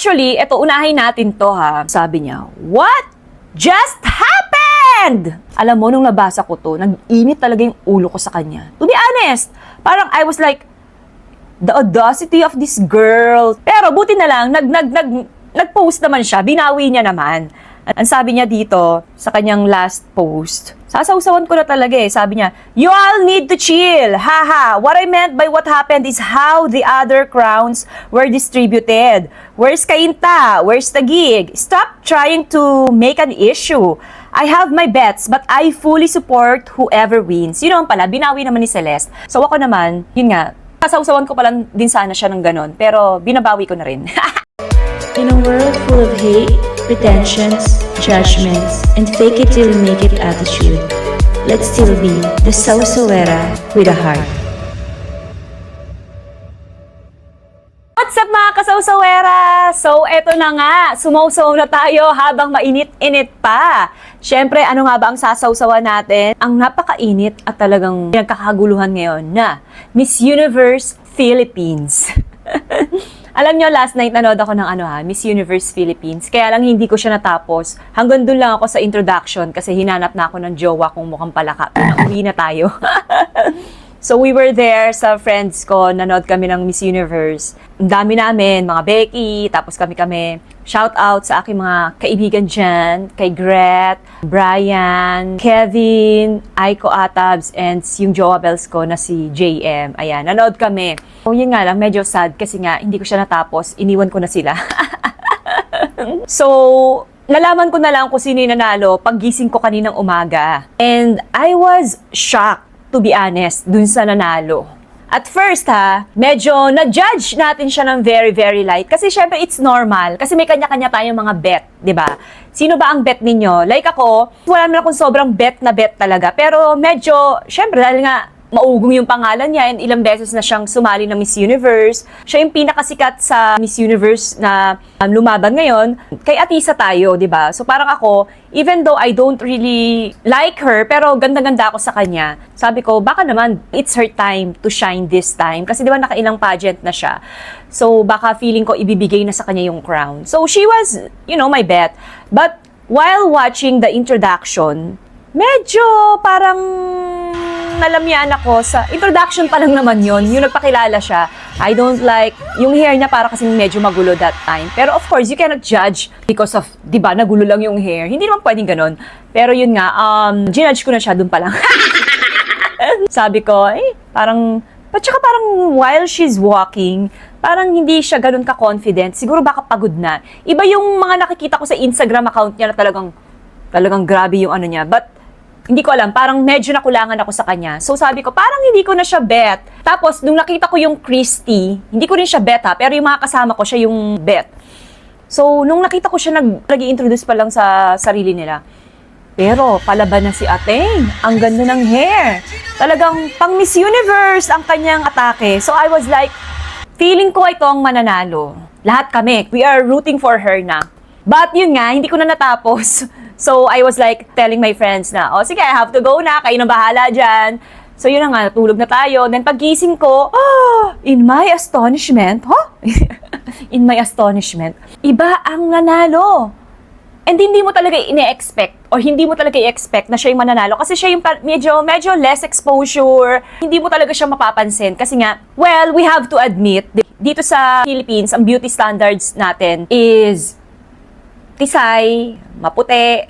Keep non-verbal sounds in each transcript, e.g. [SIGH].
Actually, eto, unahin natin to ha. Sabi niya, What just happened? Alam mo, nung nabasa ko to, nag-init talaga yung ulo ko sa kanya. To be honest, parang I was like, the audacity of this girl. Pero buti na lang, nag, nag, nag, nag-post naman siya, binawi niya naman. Ang sabi niya dito, sa kanyang last post, sasawsawan ko na talaga eh. Sabi niya, You all need to chill. Haha, what I meant by what happened is how the other crowns were distributed. Where's Kainta? Where's the gig? Stop trying to make an issue. I have my bets, but I fully support whoever wins. Yun naman pala, binawi naman ni Celeste. So ako naman, yun nga, kasawsawan ko pala din sana siya ng ganon. Pero binabawi ko na rin. [LAUGHS] In a world full of hate, pretensions, judgments, and fake it till you make it attitude, let's still be the Sausoera with a heart. What's up mga kasawsawera? So, eto na nga, sumawsaw na tayo habang mainit-init pa. Siyempre, ano nga ba ang sasawsawan natin? Ang napakainit at talagang nagkakaguluhan ngayon na Miss Universe Philippines. [LAUGHS] Alam nyo, last night nanood ako ng ano ha, Miss Universe Philippines. Kaya lang hindi ko siya natapos. Hanggang dun lang ako sa introduction kasi hinanap na ako ng jowa kung mukhang palaka. Uwi na tayo. [LAUGHS] So we were there sa friends ko, nanood kami ng Miss Universe. Ang dami namin, mga Becky, tapos kami-kami. Shout out sa aking mga kaibigan dyan, kay Gret, Brian, Kevin, Aiko Atabs, and yung Joa Bells ko na si JM. Ayan, nanood kami. So yun nga lang, medyo sad kasi nga hindi ko siya natapos, iniwan ko na sila. [LAUGHS] so, nalaman ko na lang kung sino yung nanalo paggising ko kaninang umaga. And I was shocked to be honest, dun sa nanalo. At first ha, medyo na-judge natin siya ng very, very light. Kasi syempre, it's normal. Kasi may kanya-kanya tayong mga bet, di ba? Sino ba ang bet ninyo? Like ako, wala naman akong sobrang bet na bet talaga. Pero medyo, syempre, dahil nga, maugong yung pangalan niya and ilang beses na siyang sumali ng Miss Universe. Siya yung pinakasikat sa Miss Universe na um, lumaban ngayon. Kay Atisa tayo, di ba? So parang ako, even though I don't really like her, pero ganda-ganda ako sa kanya, sabi ko, baka naman, it's her time to shine this time. Kasi di ba nakailang pageant na siya. So baka feeling ko ibibigay na sa kanya yung crown. So she was, you know, my bet. But while watching the introduction, medyo parang nalamyaan ako sa introduction pa lang naman yon yung nagpakilala siya. I don't like, yung hair niya para kasi medyo magulo that time. Pero of course, you cannot judge because of, di ba, nagulo lang yung hair. Hindi naman pwedeng ganun. Pero yun nga, um, ginudge ko na siya dun pa lang. [LAUGHS] Sabi ko, eh, parang, at saka parang while she's walking, parang hindi siya ganun ka-confident. Siguro baka pagod na. Iba yung mga nakikita ko sa Instagram account niya na talagang, talagang grabe yung ano niya. But, hindi ko alam, parang medyo nakulangan ako sa kanya. So sabi ko, parang hindi ko na siya bet. Tapos, nung nakita ko yung Christy, hindi ko rin siya bet ha, pero yung mga kasama ko, siya yung bet. So, nung nakita ko siya nag, nag-introduce pa lang sa sarili nila, pero palaban na si Ateng. Ang ganda ng hair. Talagang pang Miss Universe ang kanyang atake. So I was like, feeling ko ito ang mananalo. Lahat kami, we are rooting for her na. But yun nga, hindi ko na natapos. [LAUGHS] So I was like telling my friends na, oh sige, I have to go na, kayo na bahala dyan. So yun na nga, natulog na tayo. Then paggising ko, oh, in my astonishment, huh? [LAUGHS] in my astonishment, iba ang nanalo. And hindi mo talaga ine-expect or hindi mo talaga i-expect na siya yung mananalo kasi siya yung medyo, medyo less exposure. Hindi mo talaga siya mapapansin kasi nga, well, we have to admit, dito sa Philippines, ang beauty standards natin is tisay, maputi,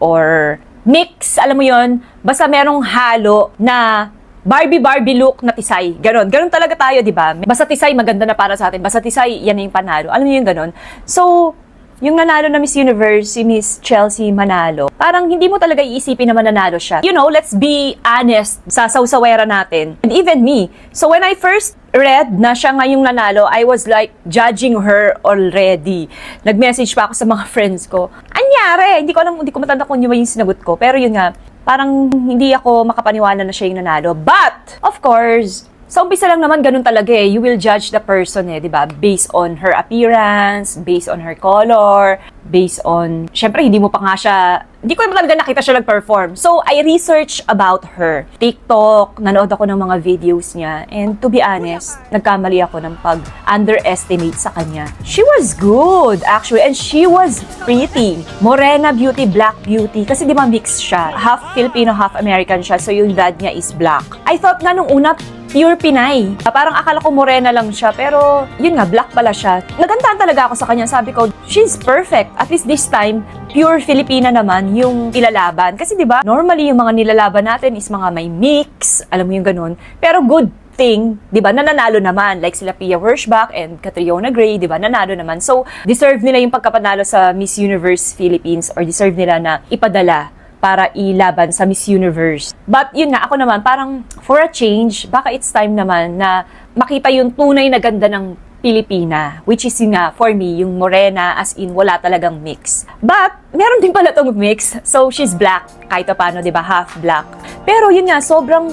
or mix, alam mo yon basta merong halo na Barbie-Barbie look na tisay. Ganon. Ganon talaga tayo, di ba? Basta tisay, maganda na para sa atin. Basta tisay, yan yung panalo. Alam niyo yung ganon? So, yung nanalo na Miss Universe, si Miss Chelsea Manalo, parang hindi mo talaga iisipin na mananalo siya. You know, let's be honest sa sawsawera natin. And even me. So when I first read na siya ngayong nanalo, I was like judging her already. Nag-message pa ako sa mga [LAUGHS] friends ko. Anyari? Hindi ko alam, hindi ko matanda kung yun yung sinagot ko. Pero yun nga, parang hindi ako makapaniwala na siya yung nanalo. But, of course, sa umpisa lang naman, ganun talaga eh. You will judge the person eh, di ba? Based on her appearance, based on her color, based on... Siyempre, hindi mo pa nga siya hindi ko talaga nakita siya nag-perform. So, I researched about her. TikTok, nanood ako ng mga videos niya. And to be honest, nagkamali ako ng pag-underestimate sa kanya. She was good, actually. And she was pretty. Morena beauty, black beauty. Kasi di ba mix siya? Half Filipino, half American siya. So, yung dad niya is black. I thought nga nung una, pure Pinay. Parang akala ko morena lang siya, pero yun nga, black pala siya. Nagantaan talaga ako sa kanya. Sabi ko, she's perfect. At least this time, pure Filipina naman yung ilalaban. Kasi di ba normally yung mga nilalaban natin is mga may mix, alam mo yung ganun. Pero good thing, 'di ba? Nananalo naman like sila Pia Wershbach and Catriona Gray, 'di ba? Nanalo naman. So, deserve nila yung pagkapanalo sa Miss Universe Philippines or deserve nila na ipadala para ilaban sa Miss Universe. But yun nga, ako naman, parang for a change, baka it's time naman na makita yung tunay na ganda ng Pilipina, which is yun nga, for me, yung morena, as in, wala talagang mix. But, meron din pala tong mix. So, she's black, kahit pa paano, di ba, half black. Pero yun nga, sobrang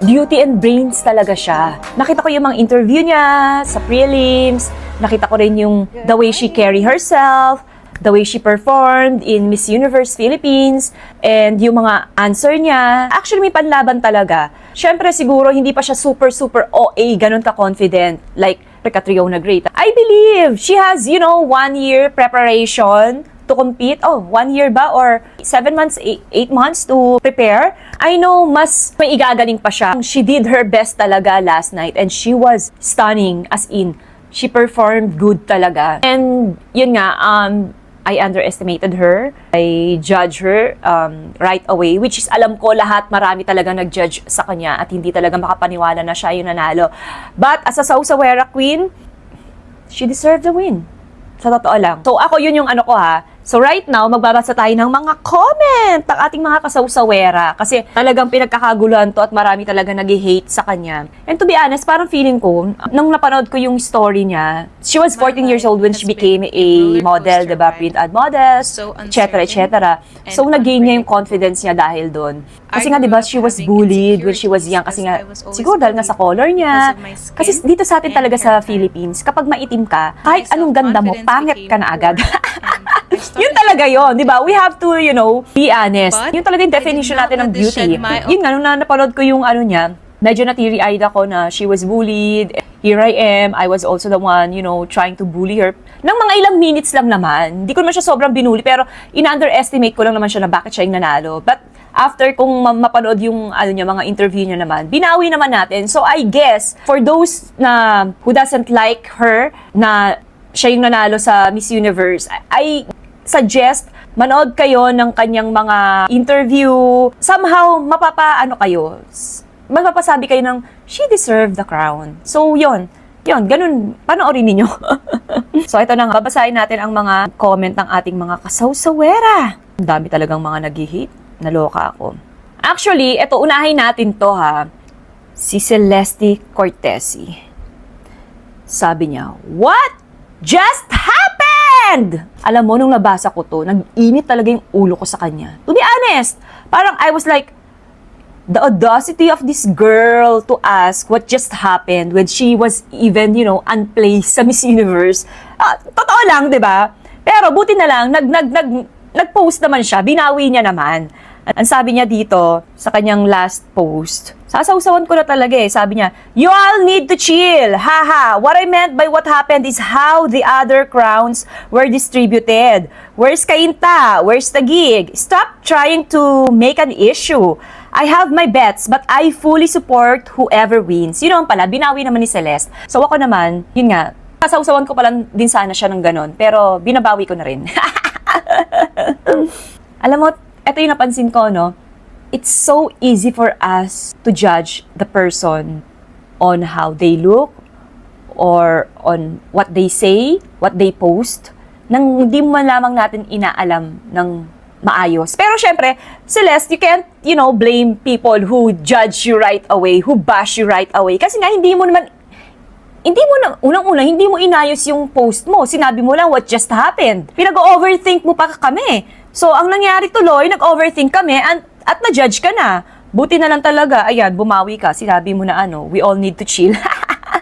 beauty and brains talaga siya. Nakita ko yung mga interview niya sa prelims, nakita ko rin yung the way she carry herself, the way she performed in Miss Universe Philippines, and yung mga answer niya. Actually, may panlaban talaga. Siyempre, siguro, hindi pa siya super, super OA, ganun ka-confident. Like, Catriona Great. I believe she has, you know, one year preparation to compete. Oh, one year ba? Or seven months, eight, eight months to prepare? I know mas may igagaling pa siya. She did her best talaga last night and she was stunning as in she performed good talaga. And yun nga, um, I underestimated her. I judge her um, right away, which is alam ko lahat marami talaga nag-judge sa kanya at hindi talaga makapaniwala na siya yung nanalo. But as a Sausawera queen, she deserved the win. Sa totoo lang. So ako yun yung ano ko ha. So right now, magbabasa tayo ng mga comment ng ating mga kasawsawera. Kasi talagang pinagkakaguluhan to at marami talaga nag-hate sa kanya. And to be honest, parang feeling ko, nung napanood ko yung story niya, she was 14 years old when she became a model, diba? Print ad model, etc. etc. So nag-gain niya yung confidence niya dahil doon. Kasi nga, di ba, she was bullied when she was young. Kasi nga, siguro dahil nga sa color niya. Kasi dito sa atin talaga sa Philippines, kapag maitim ka, kahit anong ganda mo, pangit ka na agad. [LAUGHS] yun talaga yon, di ba? We have to, you know, be honest. But, yun talaga yung definition natin ng beauty. my- Yun nga, nung na- napanood ko yung ano niya, medyo na-teary-eyed ako na she was bullied. Here I am. I was also the one, you know, trying to bully her. Nang mga ilang minutes lang naman. Hindi ko naman siya sobrang binuli, pero in-underestimate ko lang naman siya na bakit siya yung nanalo. But after kung ma- mapanood yung ano niya, mga interview niya naman, binawi naman natin. So I guess, for those na who doesn't like her, na siya yung nanalo sa Miss Universe, I suggest manood kayo ng kanyang mga interview. Somehow, mapapaano kayo. Mapapasabi kayo ng, she deserved the crown. So, yon yon ganun, panoorin ninyo. [LAUGHS] so, ito na nga, babasahin natin ang mga comment ng ating mga kasawsawera. Ang dami talagang mga nag-hate. Naloka ako. Actually, ito, unahin natin to ha. Si Celeste Cortesi. Sabi niya, What just happened? Alam mo, nung nabasa ko to, nag-init talaga yung ulo ko sa kanya. To be honest, parang I was like, the audacity of this girl to ask what just happened when she was even, you know, unplaced sa Miss Universe. Ah, totoo lang, 'di ba? Pero buti na lang nag nag nag nag-post naman siya, binawi niya naman. Ang sabi niya dito sa kanyang last post, sasawsawan ko na talaga eh. Sabi niya, You all need to chill. Haha. What I meant by what happened is how the other crowns were distributed. Where's Kainta? Where's the gig? Stop trying to make an issue. I have my bets, but I fully support whoever wins. Yun naman pala, binawi naman ni Celeste. So ako naman, yun nga, kasawsawan ko pala din sana siya ng ganon, pero binabawi ko na rin. [LAUGHS] Alam mo, ito yung napansin ko, no? It's so easy for us to judge the person on how they look or on what they say, what they post, nang hindi mo man lamang natin inaalam ng maayos. Pero syempre, Celeste, you can't, you know, blame people who judge you right away, who bash you right away. Kasi nga, hindi mo naman hindi mo na, unang-una, hindi mo inayos yung post mo. Sinabi mo lang what just happened. Pinag-overthink mo pa kami. So, ang nangyari tuloy, nag-overthink kami and, at na-judge ka na. Buti na lang talaga, ayan, bumawi ka. Sinabi mo na ano, we all need to chill.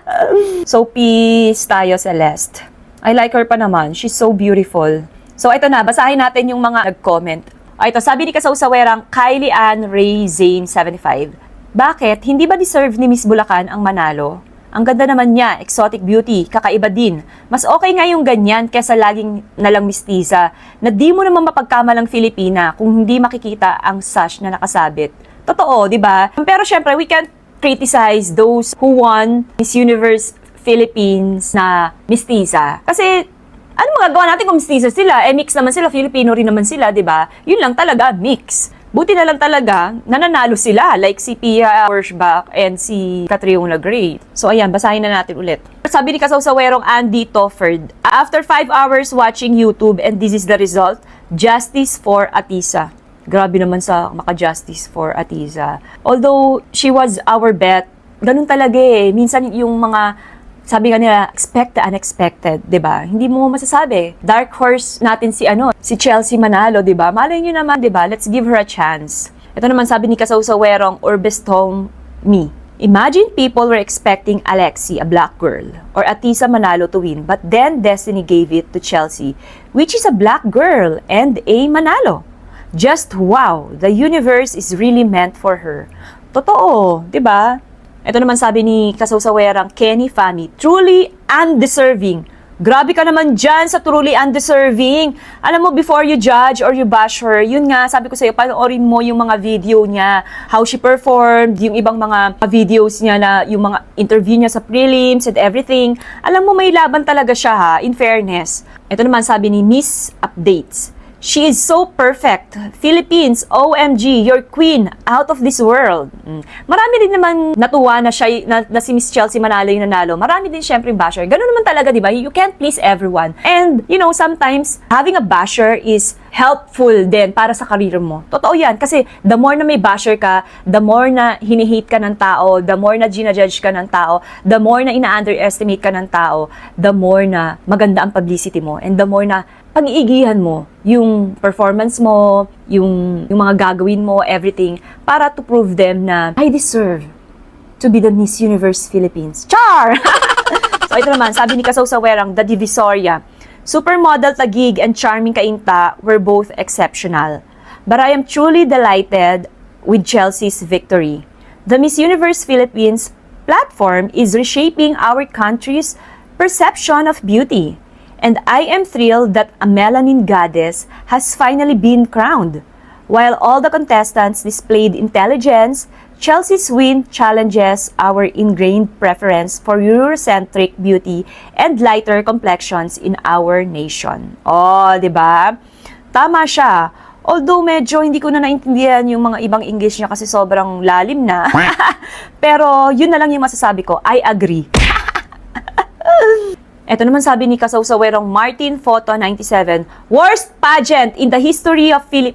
[LAUGHS] so, peace tayo, Celeste. I like her pa naman. She's so beautiful. So ito na, basahin natin yung mga nag-comment. O ito, sabi ni Kasawsawerang Kylie Ann Ray Zane 75. Bakit? Hindi ba deserve ni Miss Bulacan ang manalo? Ang ganda naman niya, exotic beauty, kakaiba din. Mas okay nga yung ganyan kesa laging nalang mistiza na di mo naman mapagkamalang Filipina kung hindi makikita ang sash na nakasabit. Totoo, di ba? Pero syempre, we can't criticize those who won Miss Universe Philippines na mistiza. Kasi ano magagawa natin kung mestizo sila? Eh, mix naman sila, Filipino rin naman sila, di ba? Yun lang talaga, mix. Buti na lang talaga, nananalo sila, like si Pia Worshbach and si Catriona Gray. So, ayan, basahin na natin ulit. Sabi ni Kasawsawerong Andy Tofford, After five hours watching YouTube and this is the result, justice for Atisa. Grabe naman sa maka-justice for Atiza. Although she was our bet, ganun talaga eh. Minsan yung mga sabi nga nila, expect the unexpected, 'di ba? Hindi mo masasabi. Dark horse natin si ano, si Chelsea Manalo, 'di ba? Malay niyo naman, 'di ba? Let's give her a chance. Ito naman sabi ni Kasawsawerong Urbestong Me. Imagine people were expecting Alexi, a black girl, or Atisa Manalo to win, but then destiny gave it to Chelsea, which is a black girl and a Manalo. Just wow, the universe is really meant for her. Totoo, 'di ba? Ito naman sabi ni Kasawsawerang Kenny Fami, truly undeserving. Grabe ka naman dyan sa truly undeserving. Alam mo, before you judge or you bash her, yun nga, sabi ko sa'yo, panoorin mo yung mga video niya, how she performed, yung ibang mga videos niya na, yung mga interview niya sa prelims and everything. Alam mo, may laban talaga siya ha, in fairness. Ito naman sabi ni Miss Updates. She is so perfect. Philippines, OMG, your queen, out of this world. Mm. Marami din naman natuwa na siya, na, na si Miss Chelsea Manalo yung nanalo. Marami din syempre basher. Ganun naman talaga, di ba? You can't please everyone. And, you know, sometimes, having a basher is helpful din para sa karir mo. Totoo yan. Kasi the more na may basher ka, the more na hinihate ka ng tao, the more na ginajudge ka ng tao, the more na ina-underestimate ka ng tao, the more na maganda ang publicity mo, and the more na pag-iigihan mo yung performance mo, yung, yung mga gagawin mo, everything, para to prove them na I deserve to be the Miss Universe Philippines. Char! [LAUGHS] so ito naman, sabi ni Kasawsawerang, The Divisoria, Supermodel Tagig and Charming Kainta were both exceptional. But I am truly delighted with Chelsea's victory. The Miss Universe Philippines platform is reshaping our country's perception of beauty. And I am thrilled that a melanin goddess has finally been crowned. While all the contestants displayed intelligence, Chelsea's win challenges our ingrained preference for Eurocentric beauty and lighter complexions in our nation. Oh, 'di ba? Tama siya. Although medyo hindi ko na naintindihan yung mga ibang English niya kasi sobrang lalim na. [LAUGHS] Pero yun na lang yung masasabi ko. I agree. Ito naman sabi ni Kasawsawerong Martin Photo 97, Worst pageant in the history of Philip...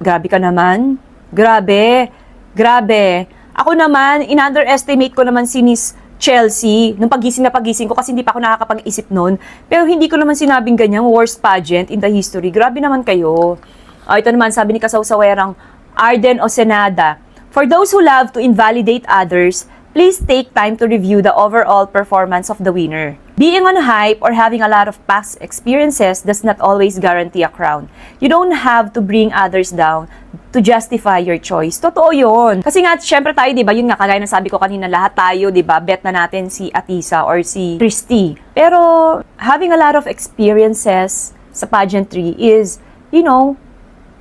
Grabe ka naman. Grabe. Grabe. Ako naman, in-underestimate ko naman si Miss Chelsea nung pagising na pagising ko kasi hindi pa ako nakakapag-isip noon. Pero hindi ko naman sinabing ganyan, worst pageant in the history. Grabe naman kayo. Ah, ito naman, sabi ni Kasawsawerang Arden Osenada, For those who love to invalidate others, please take time to review the overall performance of the winner. Being on hype or having a lot of past experiences does not always guarantee a crown. You don't have to bring others down to justify your choice. Totoo yun. Kasi nga, syempre tayo, di ba, yun nga, kagaya ng sabi ko kanina, lahat tayo, di ba, bet na natin si Atisa or si Christy. Pero, having a lot of experiences sa pageantry is, you know,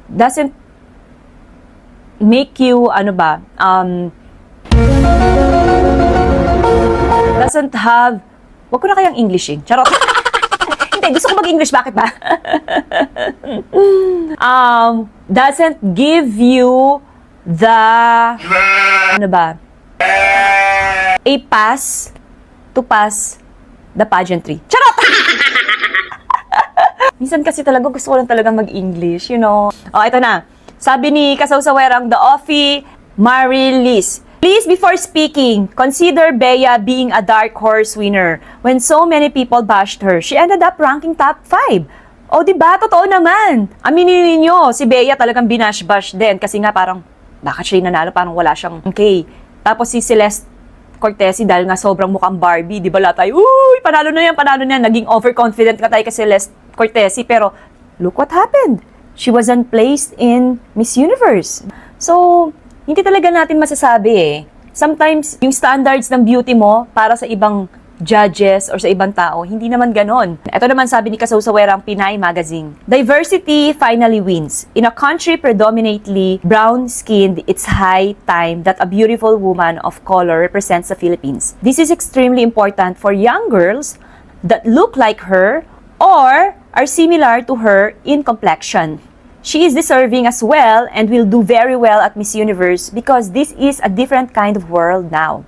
doesn't make you, ano ba, um, doesn't have, wag ko na kayang Englishing. Charot. [LAUGHS] Hindi, gusto ko mag-English. Bakit ba? [LAUGHS] um, doesn't give you the, ano ba, a pass to pass the pageantry. Charot! [LAUGHS] Minsan kasi talaga gusto ko lang talaga mag-English, you know. Oh, ito na. Sabi ni Kasawsawerang The Offie Marilis, Please, before speaking, consider Bea being a dark horse winner. When so many people bashed her, she ended up ranking top 5. O, di ba? Totoo naman. Aminin ninyo, si Bea talagang binash-bash din kasi nga parang, bakit siya nanalo? Parang wala siyang okay. Tapos si Celeste Cortesi dahil nga sobrang mukhang Barbie, di ba lahat tayo, uy, panalo na yan, panalo na yan. Naging overconfident ka tayo kay Celeste Cortesi, pero look what happened. She wasn't placed in Miss Universe. So, hindi talaga natin masasabi eh. Sometimes, yung standards ng beauty mo para sa ibang judges or sa ibang tao, hindi naman ganon. Ito naman sabi ni Kasawsawera ang Pinay Magazine. Diversity finally wins. In a country predominantly brown-skinned, it's high time that a beautiful woman of color represents the Philippines. This is extremely important for young girls that look like her or are similar to her in complexion. She is deserving as well and will do very well at Miss Universe because this is a different kind of world now.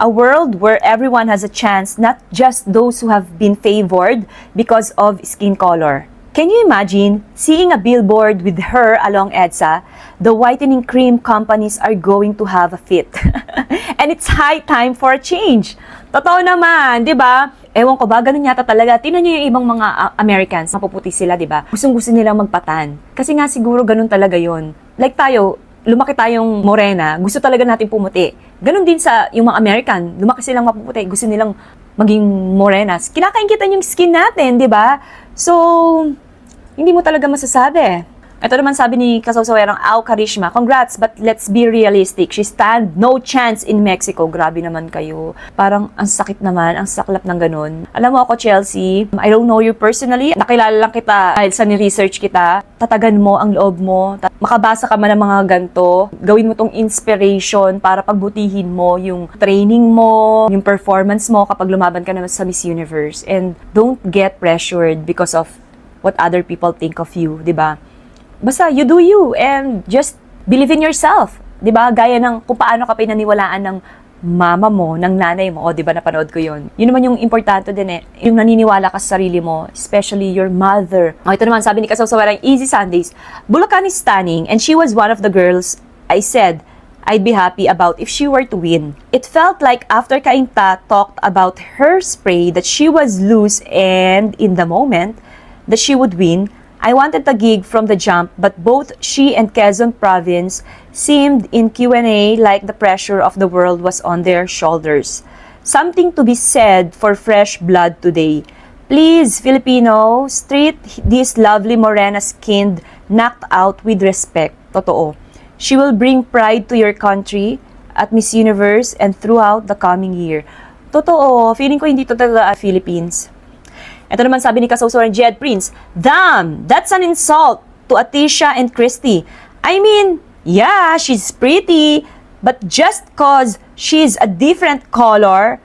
A world where everyone has a chance, not just those who have been favored because of skin color. Can you imagine seeing a billboard with her along EDSA? The whitening cream companies are going to have a fit. [LAUGHS] And it's high time for a change. Totoo naman, di ba? Ewan ko ba, ganun yata talaga. Tingnan niyo yung ibang mga ah, Americans, mapuputi sila, di ba? Gustong gusto nilang magpatan. Kasi nga siguro ganun talaga yon. Like tayo, lumaki tayong morena, gusto talaga natin pumuti. Ganon din sa yung mga American, lumaki silang mapuputi, gusto nilang maging morenas. Kinakaingitan yung skin natin, di ba? So, hindi mo talaga masasabi. Ito naman sabi ni Kasawsawerang Au Karishma, Congrats, but let's be realistic. She stand no chance in Mexico. Grabe naman kayo. Parang ang sakit naman, ang saklap ng ganun. Alam mo ako, Chelsea, I don't know you personally. Nakilala lang kita dahil sa ni-research kita. Tatagan mo ang loob mo. Makabasa ka man ng mga ganto. Gawin mo tong inspiration para pagbutihin mo yung training mo, yung performance mo kapag lumaban ka naman sa Miss Universe. And don't get pressured because of what other people think of you, 'di ba? Basta you do you and just believe in yourself. 'Di ba? Gaya ng kung paano ka pinaniwalaan ng mama mo, ng nanay mo, o 'di ba napanood ko 'yon. Yun naman yung importante din eh, yung naniniwala ka sa sarili mo, especially your mother. O, ito naman sabi ni Kasawsawarang Easy Sundays, Bulacan is stunning and she was one of the girls I said I'd be happy about if she were to win. It felt like after Kainta talked about her spray that she was loose and in the moment that she would win, I wanted the gig from the jump, but both she and Quezon province seemed in Q&A like the pressure of the world was on their shoulders. Something to be said for fresh blood today. Please, Filipinos, treat this lovely morena-skinned knocked out with respect. Totoo. She will bring pride to your country at Miss Universe and throughout the coming year. Totoo. Feeling ko hindi to talaga ah, Philippines. Ito naman sabi ni Kasawsawan Jed Prince, Damn! That's an insult to Atisha and Christy. I mean, yeah, she's pretty, but just cause she's a different color,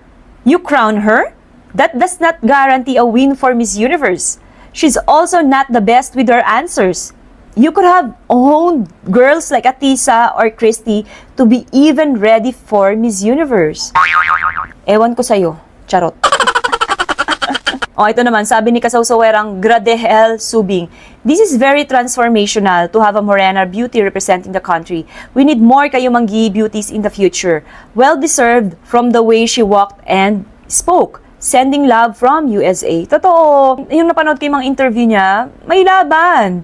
you crown her? That does not guarantee a win for Miss Universe. She's also not the best with her answers. You could have honed girls like Atisa or Christy to be even ready for Miss Universe. Ewan ko sa'yo. Charot. O, ito naman, sabi ni Kasawsawerang Gradehel Subing, This is very transformational to have a Morena beauty representing the country. We need more kayo manggi beauties in the future. Well deserved from the way she walked and spoke. Sending love from USA. Totoo, yung napanood ko yung mga interview niya, may laban.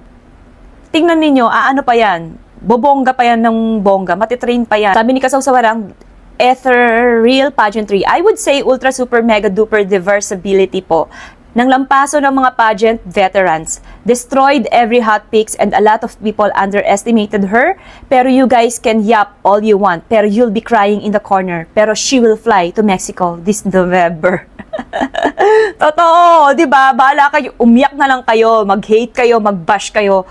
Tingnan ninyo, aano pa yan? Bobongga pa yan ng bongga, matitrain pa yan. Sabi ni Kasawsawarang, ethereal pageantry. I would say ultra super mega duper diversibility po ng lampaso ng mga pageant veterans. Destroyed every hot picks and a lot of people underestimated her. Pero you guys can yap all you want. Pero you'll be crying in the corner. Pero she will fly to Mexico this November. [LAUGHS] Totoo, 'di ba? Bahala kayo, umiyak na lang kayo, mag-hate kayo, mag-bash kayo.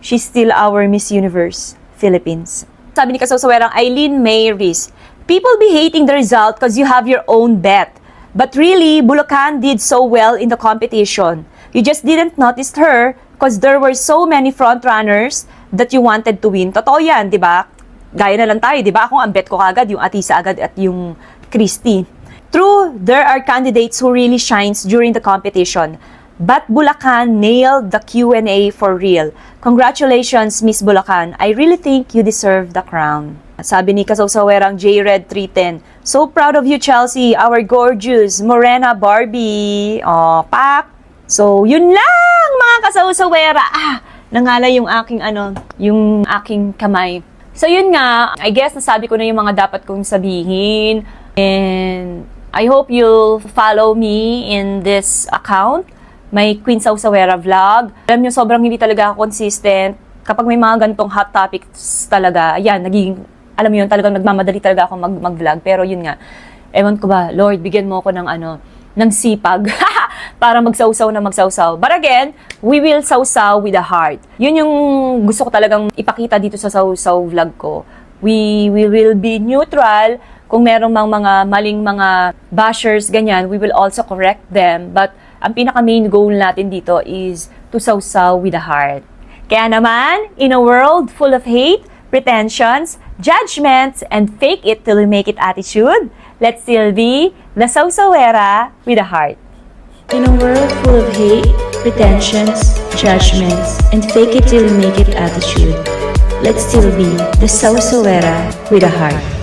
She's still our Miss Universe, Philippines. Sabi ni Kasawsawerang Eileen May Riz, People be hating the result because you have your own bet. But really, Bulacan did so well in the competition. You just didn't notice her because there were so many frontrunners that you wanted to win. Totoo yan, di ba? Gaya na lang tayo, di ba? Ako ang bet ko kagad, yung Atisa agad at yung Christy. True, there are candidates who really shines during the competition. But Bulacan nailed the Q&A for real. Congratulations, Miss Bulacan. I really think you deserve the crown. Sabi ni Kasawsawerang J-Red 310, So proud of you, Chelsea, our gorgeous Morena Barbie. Oh, pak! So, yun lang, mga kasawsawera. Ah, nangala yung aking ano, yung aking kamay. So, yun nga, I guess nasabi ko na yung mga dapat kong sabihin. And I hope you'll follow me in this account may Queen Sausawera vlog. Alam nyo, sobrang hindi talaga ako consistent. Kapag may mga ganitong hot topics talaga, ayan, naging, alam mo yun, talagang nagmamadali talaga ako mag, mag-vlog. Pero yun nga, ewan ko ba, Lord, bigyan mo ako ng ano, ng sipag [LAUGHS] para magsawsaw na magsawsaw. But again, we will sawsaw with a heart. Yun yung gusto ko talagang ipakita dito sa sawsaw vlog ko. We, we will be neutral. Kung merong mang mga maling mga bashers, ganyan, we will also correct them. But ang pinaka main goal natin dito is to sawsaw with a heart. Kaya naman, in a world full of hate, pretensions, judgments, and fake it till we make it attitude, let's still be the Sausawera with a heart. In a world full of hate, pretensions, judgments, and fake it till you make it attitude, let's still be the Sausawera with a heart.